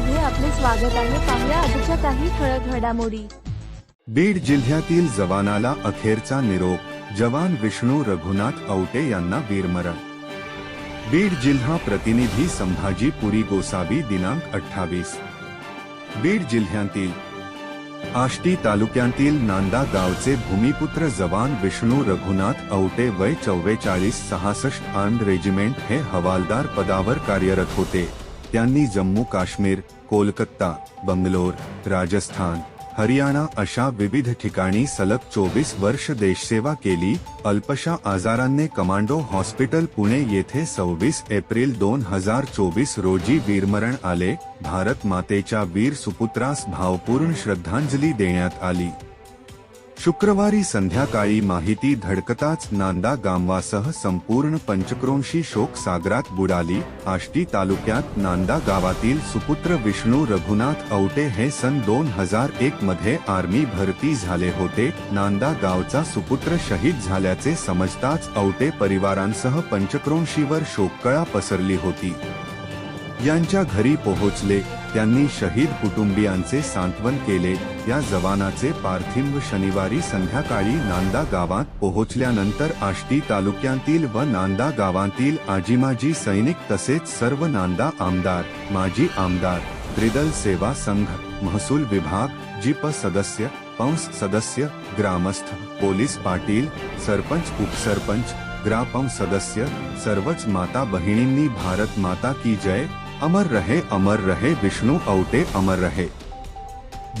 स्वागत आहे. पाहुया आजच्या काही ठळक घडामोडी. बीड जिल्ह्यातील जवानाला अखेरचा निरोप जवान विष्णू रघुनाथ औटे यांना वीरमरण. बीड जिल्हा प्रतिनिधी संभाजी पुरी गोसावी दिनांक अठ्ठावीस. बीड जिल्ह्यातील आष्टी तालुक्यातील नांदा गावचे भूमिपुत्र जवान विष्णू रघुनाथ औटे वय चव्वेचाळीस सहासष्ट आर्म्ड रेजिमेंट हे हवालदार पदावर कार्यरत होते. त्यांनी जम्मू काश्मीर कोलकाता बंगलोर राजस्थान हरियाणा अशा विविध ठिकाणी सलग चोवीस वर्ष देशसेवा केली. अल्पशा आजारांनी कमांडो हॉस्पिटल पुणे येथे सव्वीस एप्रिल दोन हजार चोवीस रोजी वीरमरण आले. भारत मातेच्या वीर सुपुत्रास भावपूर्ण श्रद्धांजली देण्यात आली. शुक्रवारी संध्याकाळी माहिती धडकताच नांदा गामवासह संपूर्ण पंचक्रोंशी शोक सागरात बुडाली. आष्टी तालुक्यात नांदा गावातील सुपुत्र विष्णू रघुनाथ औटे हे सन दोन हजार एक मध्ये आर्मी भरती झाले होते. नांदा गावचा सुपुत्र शहीद झाल्याचे समजताच औटे परिवारांसह पंचक्रोंशीवर शोककळा पसरली होती. यांच्या घरी पोहोचले. त्यांनी शहीद कुटुंबियांचे सांत्वन केले. या जवानाचे पार्थिव शनिवारी संध्याकाळी नांदा गावात पोहोचल्यानंतर आष्टी तालुक्यातील व नांदा गावातील आजीमाजी सैनिक तसेच सर्व नांदा आमदार माजी आमदार त्रिदल सेवा संघ महसूल विभाग जीप सदस्य पंस सदस्य ग्रामस्थ पोलीस पाटील सरपंच उपसरपंच ग्रापम सदस्य सर्वच माता बहिणींनी भारत माता की जय. अमर रहे अमर रहे विष्णू औटे अमर रहे.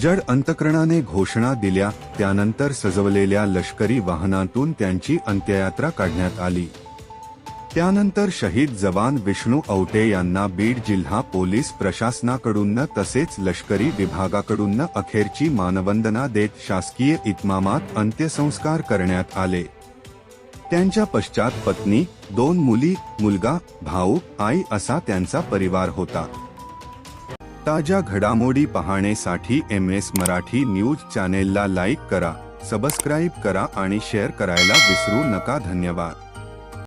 जड अंतकरणाने घोषणा दिल्या त्यानंतर सजवलेल्या लष्करी वाहनातून त्यांची अंत्ययात्रा काढण्यात आली. त्यानंतर शहीद जवान विष्णू औटे यांना बीड जिल्हा पोलीस प्रशासनाकडून तसेच लष्करी विभागाकडून अखेरची मानवंदना देत शासकीय इतमामात अंत्यसंस्कार करण्यात आले. त्यांच्या पश्चात पत्नी दोन मुली मुलगा भाऊ आई असा त्यांचा परिवार होता. ताज्या घडामोडी पाहण्यासाठी एम एस मराठी न्यूज चॅनेलला लाईक करा सबस्क्राईब करा आणि शेअर करायला विसरू नका. धन्यवाद.